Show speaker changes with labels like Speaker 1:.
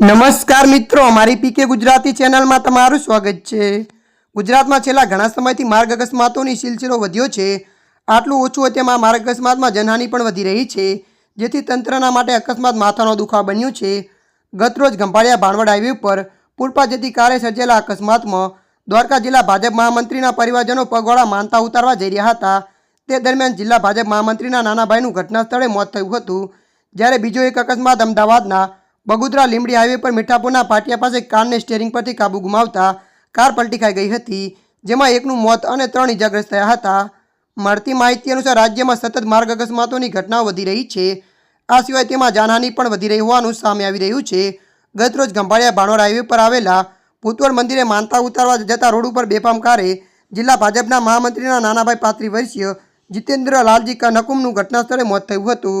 Speaker 1: નમસ્કાર મિત્રો, અમારી પીકે ગુજરાતી ચેનલમાં તમારું સ્વાગત છે. ગુજરાતમાં છેલ્લા ઘણા સમયથી માર્ગ અકસ્માતોની સિલસિલો વધ્યો છે. આટલું ઓછું તેમાં માર્ગ અકસ્માતમાં જનહાની પણ વધી રહી છે, જેથી તંત્રના માટે અકસ્માત માથાનો દુખાવો બન્યું છે. ગતરોજ ગંભાળિયા ભાણવડ હાઈવે પર પૂરપા જતી કારે સર્જેલા અકસ્માતમાં દ્વારકા જિલ્લા ભાજપ મહામંત્રીના પરિવારજનો પગવાળા માનતા ઉતારવા જઈ રહ્યા હતા. તે દરમિયાન જિલ્લા ભાજપ મહામંત્રીના નાનાભાઈનું ઘટના સ્થળે મોત થયું હતું. જ્યારે બીજો એક અકસ્માત અમદાવાદના બગુદરા લીમડી હાઈવે પર મીઠાપુરના પાટિયા પાસે કારને સ્ટેરિંગ પરથી કાબુ ગુમાવતા કાર પલટી ખાઈ ગઈ હતી, જેમાં એકનું મોત અને ત્રણ ઇજાગ્રસ્ત થયા હતા. મળતી માહિતી અનુસાર રાજ્યમાં સતત માર્ગ અકસ્માતોની ઘટનાઓ વધી રહી છે. આ સિવાય તેમાં જાનહાનિ પણ વધી રહી હોવાનું સામે આવી રહ્યું છે. ગતરોજ ગંભાળિયા ભાણોર હાઈવે પર આવેલા ભૂતવડ મંદિરે માનતા ઉતારવા જતા રોડ ઉપર બેફામ કારે જિલ્લા ભાજપના મહામંત્રીના નાનાભાઈ પાત્રી વર્ષીય જીતેન્દ્ર લાલજી કનકુમનું નકુમનું ઘટના સ્થળે મોત થયું હતું.